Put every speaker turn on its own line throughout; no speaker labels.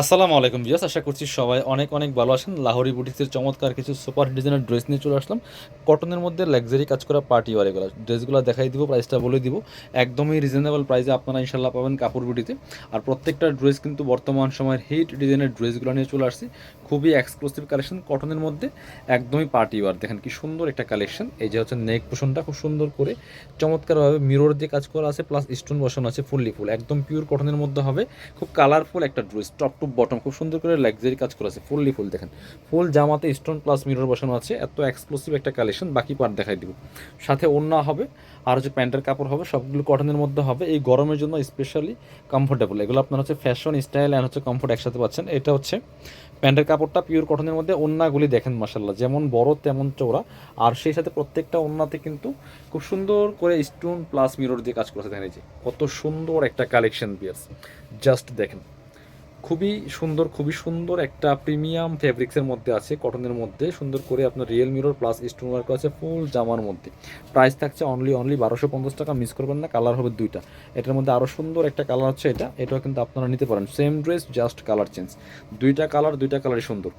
আসসালামু আলাইকুম বিয়াস আশা করছি সবাই অনেক অনেক ভালো আছেন। লাহোরি বুটিক্সের চমৎকার কিছু সুপার ডিজাইনের ড্রেস নিয়ে চলে আসলাম। কটনের মধ্যে লাক্সারি কাজ করা পার্টি ওয়ার এগুলো। ড্রেসগুলো দেখাই দিব প্রাইসটা বলে দিব। একদমই রিজনেবল প্রাইসে আপনারা ইনশাল্লাহ পাবেন কাপড় বুটিতে আর প্রত্যেকটা ড্রেস কিন্তু বর্তমান সময়ের হিট ডিজাইনের ড্রেসগুলো নিয়ে চলে আসছি। খুবই এক্সক্লুসিভ কালেকশন কটনের মধ্যে একদমই পার্টি ওয়ার দেখেন কি সুন্দর একটা কালেকশন এই যে হচ্ছে নেক পোষণটা খুব সুন্দর করে চমৎকারভাবে মিরর দিয়ে কাজ করা আছে প্লাস স্টোন বসানো আছে ফুললি ফুল একদম পিওর কটনের মধ্যে হবে। খুব কালারফুল একটা ড্রেস টপ টু বটম খুব সুন্দর করে লাক্সারি কাজ করা আছে, ফুললি ফুল, দেখেন। ফুল জামাতে স্টোন প্লাস মিরর বসানো আছে, এত এক্সক্লুসিভ একটা কালেকশন বাকি পার্ট দেখাই দিব। সাথে ওড়না হবে, আর হচ্ছে প্যান্টের কাপড় হবে, সবগুলো কটনের মধ্যে হবে, এই গরমের জন্য স্পেশালি কমফোর্টেবল এগুলো আপনার হচ্ছে ফ্যাশন স্টাইল অ্যান্ড হচ্ছে কমফোর্ট একসাথে পাচ্ছেন। এটা হচ্ছে প্যান্টের কাপড়টা পিওর কটনের মধ্যে ওন্নাগুলি দেখেন মাসাল্লাহ যেমন বড় তেমন চৌড়া আর সেই সাথে প্রত্যেকটা ওন্নাতে কিন্তু খুব সুন্দর করে স্টোন প্লাস মিরর দিয়ে কাজ করেছে দেখেন এই যে, কত সুন্দর একটা কালেকশন বিয়ার্স জাস্ট দেখেন। খুবই সুন্দর খুবই সুন্দর একটা প্রিমিয়াম ফেব্রিক্সের মধ্যে আছে কটনের মধ্যে। সুন্দর করে আপনার real mirror plus stone work আছে ফুল জামার মধ্যে। প্রাইস থাকছে অনলি অনলি বারোশো পঞ্চাশ টাকা মিস করবেন না কালার হবে দুইটা। এটার মধ্যে আরও সুন্দর একটা কালার হচ্ছে এটা, এটাও কিন্তু আপনারা নিতে পারেন। Same dress just colour change দুইটা কালার দুইটা কালারই সুন্দর।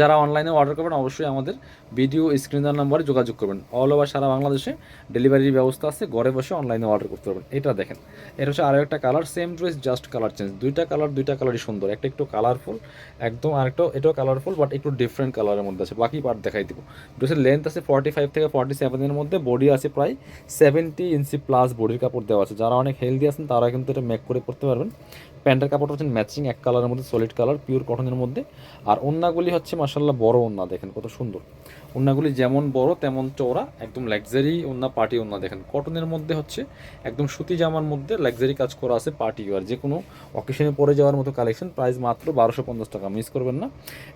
যারা অনলাইনে অর্ডার করবেন, অবশ্যই আমাদের ভিডিও স্ক্রিনার নাম্বারে যোগাযোগ করবেন। অল ওভার সারা বাংলাদেশে ডেলিভারির ব্যবস্থা আছে, ঘরে বসে অনলাইনে অর্ডার করতে পারবেন। এটা দেখেন, এটা হচ্ছে আরও একটা colour same dress just colour change দুইটা কালার দুইটা কালারই সুন্দর। একটা একটু কালারফুল একদম আরেকটা এটাও কালারফুল বাট একটু ডিফারেন্ট কালারের মধ্যে আছে। বাকি পার্ট দেখাই দিব। ড্রেসের লেন্থ আছে ফর্টি ফাইভ থেকে ফর্টি সেভেনের মধ্যে বডি আছে প্রায় সেভেন্টি ইঞ্চি প্লাস বডির কাপড় দেওয়া আছে। যারা অনেক হেলদি আছেন তারা কিন্তু এটা মেক করে পড়তে পারবেন। প্যান্টের কাপড়টা হচ্ছে ম্যাচিং, এক কালারের মধ্যে সলিড কালার পিওর কটনের মধ্যে। আর ওন্নাগুলি হচ্ছে মাসাল্লাহ বড় ওন্না, দেখেন কত সুন্দর। ওন্নাগুলি যেমন বড়, তেমন চওড়া একদম লাক্সারি ওন্না পার্টি ওন্না, দেখেন। কটনের মধ্যে হচ্ছে একদম সুতি জামার মধ্যে লাক্সারি কাজ করা আছে পার্টি ওয়ার যে কোনো অকেশনে পরে যাওয়ার মতো কালেকশন প্রাইস মাত্র বারোশো পঞ্চাশ টাকা। মিস করবেন না।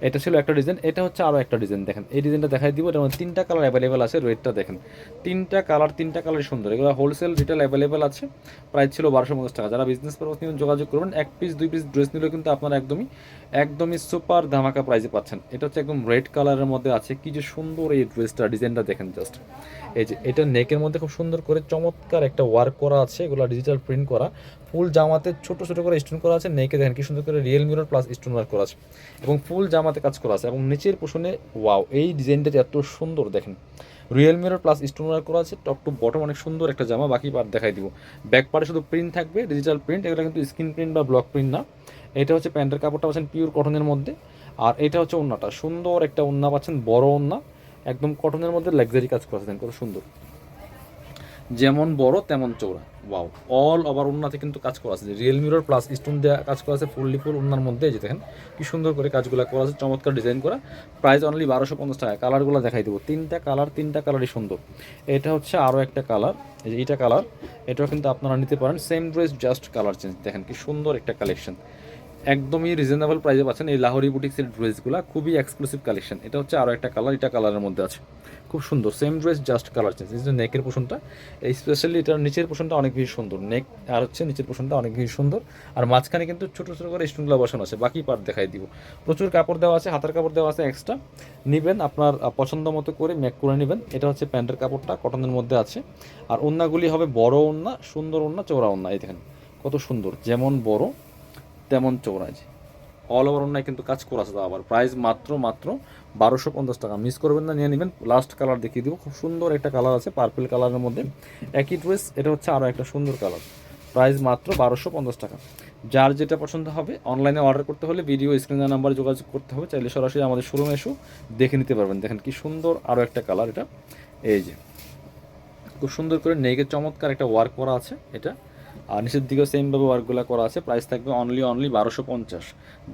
এটা ছিল একটা ডিজাইন এটা হচ্ছে আরও একটা ডিজাইন দেখেন। এই ডিজাইনটা দেখাই দিব মধ্যে তিনটা কালার অ্যাভেলেবেল আছে রেটটা দেখেন। তিনটা কালার তিনটা কালারই সুন্দর। এগুলো হোলসেল রিটেল অ্যাভেলেবেল আছে। প্রাইস ছিল বারোশো পঞ্চাশ টাকা। যারা বিজনেস পারপাস নিয়ে যোগাযোগ করবেন এক পিস দুই পিস ড্রেস নিলেও কিন্তু আপনারা একদমই একদমই সুপার ধামাকা প্রাইসে পাচ্ছেন। এটা হচ্ছে একদম রেড কালারের মধ্যে আছে। কি যে সুন্দর এই ড্রেসটা ডিজাইনটা দেখেন জাস্ট এই যে, এটা নেকের মধ্যে খুব সুন্দর করে চমৎকার একটা ওয়ার্ক করা আছে। এগুলো ডিজিটাল প্রিন্ট করা। ফুল জামাতে ছোট ছোট করে স্টোন করা আছে। নেকে দেখেন কি সুন্দর করে real mirror plus stone work করা আছে। এবং ফুল জামাতে কাজ করা আছে। এবং নিচের পোষণে ওয়াও এই ডিজাইনটা এত সুন্দর, দেখেন। Real mirror plus stone work করা আছে। টপ টু বটম অনেক সুন্দর একটা জামা, বাকি পার্ট দেখাই দিব। ব্যাক পার্টে শুধু প্রিন্ট থাকবে ডিজিটাল প্রিন্ট এগুলো কিন্তু স্ক্রিন প্রিন্ট বা ব্লক প্রিন্ট না। এটা হচ্ছে প্যান্টের কাপড়টা পাচ্ছেন পিওর কটনের মধ্যে। আর এটা হচ্ছে ওন্নাটা। সুন্দর একটা ওন্না পাচ্ছেন, বড় ওন্না। একদম কটনের মধ্যে লাক্সারি কাজ করা আছে। কত সুন্দর। যেমন বড়, তেমন চৌড়া ওয়াও অল ওভার উন্নাতে কিন্তু কাজ করা আছে। রিয়েল মিরর প্লাস স্টোন দেওয়া কাজ করা আছে ফুললি ফুল উন্নার মধ্যে যে দেখেন, কি সুন্দর করে কাজগুলো করা আছে, চমৎকার ডিজাইন করা। প্রাইস অনলি বারোশো পঞ্চাশ টাকা। কালারগুলো দেখাই দেবো। তিনটা কালার তিনটা কালারই সুন্দর। এটা হচ্ছে আরও একটা কালার এই যে এইটা কালার এটাও কিন্তু আপনারা নিতে পারেন। Same dress just colour change দেখেন কি সুন্দর একটা কালেকশন একদমই রিজনেবল প্রাইসে পাচ্ছেন এই লাহোরি বুটিক্সের ড্রেসগুলো খুবই এক্সক্লুসিভ কালেকশন এটা হচ্ছে আরও একটা কালার এটা কালারের মধ্যে আছে। খুব সুন্দর same dress just colour change এই যে নেকের পোষণটা, এই স্পেশালি এটার নিচের পোষণটা অনেক বেশি সুন্দর। নেক আর হচ্ছে নিচের পোষণটা অনেক বেশি সুন্দর। আর মাঝখানে কিন্তু ছোটো ছোটো করে স্টোনগুলো বসানো আছে। বাকি পার্ট দেখাই দিব। প্রচুর কাপড় দেওয়া আছে, হাতের কাপড় দেওয়া আছে এক্সট্রা নেবেন আপনার পছন্দ মতো করে মেক করে নেবেন। এটা হচ্ছে প্যান্টের কাপড়টা কটনের মধ্যে আছে। আর ওন্নাগুলি হবে বড় ওন্না, সুন্দর ওন্না চৌড়া ওন্না। এই দেখেন, কত সুন্দর, যেমন বড়। তেমন যে অল ওভার অন্যায় কিন্তু কাজ করা আছে আবার। প্রাইস মাত্র মাত্র বারোশো পঞ্চাশ টাকা। মিস করবেন না, নিয়ে নেবেন। লাস্ট কালার দেখিয়ে দিব। খুব সুন্দর একটা কালার আছে পার্পল কালারের মধ্যে। একই ড্রেস এটা হচ্ছে আরও একটা সুন্দর কালার প্রাইস মাত্র বারোশো পঞ্চাশ টাকা। যার যেটা পছন্দ হবে অনলাইনে অর্ডার করতে হলে ভিডিও স্ক্রিনের নাম্বারে যোগাযোগ করতে হবে। চাইলে সরাসরি আমাদের শোরুমে এসেও দেখে নিতে পারবেন। দেখেন কি সুন্দর আরও একটা কালার এটা। এই যে, খুব সুন্দর করে নেকের চমৎকার একটা ওয়ার্ক করা আছে এটা। আর নিচের দিকেও সেমভাবে ওয়ার্কগুলো করা আছে। প্রাইস থাকবে অনলি অনলি বারোশো পঞ্চাশ।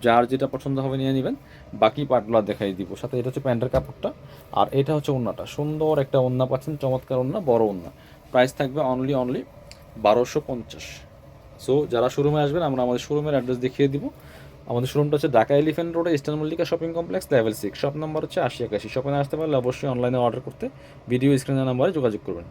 যার যেটা পছন্দ হবে নিয়ে নেবেন। বাকি পার্টগুলো দেখাই দিব। সাথে এটা হচ্ছে প্যান্টের কাপড়টা। আর এটা হচ্ছে ওন্নাটা। সুন্দর একটা ওন্না পাচ্ছেন, চমৎকার ওন্না, বড় ওন্না। প্রাইস থাকবে অনলি অনলি বারোশো পঞ্চাশ। সো যারা শোরুমে আসবেন, আমরা আমাদের শোরুমের অ্যাড্রেস দেখিয়ে দিব। আমাদের শোরুমটা হচ্ছে ঢাকা এলিফেন্ট রোডে eastern Mallika shopping complex level six shop number হচ্ছে আশি একাশি। শপিংয়ে আসতে পারলে অবশ্যই অনলাইনে অর্ডার করতে। ভিডিও স্ক্রিনের নাম্বারে যোগাযোগ করবেন।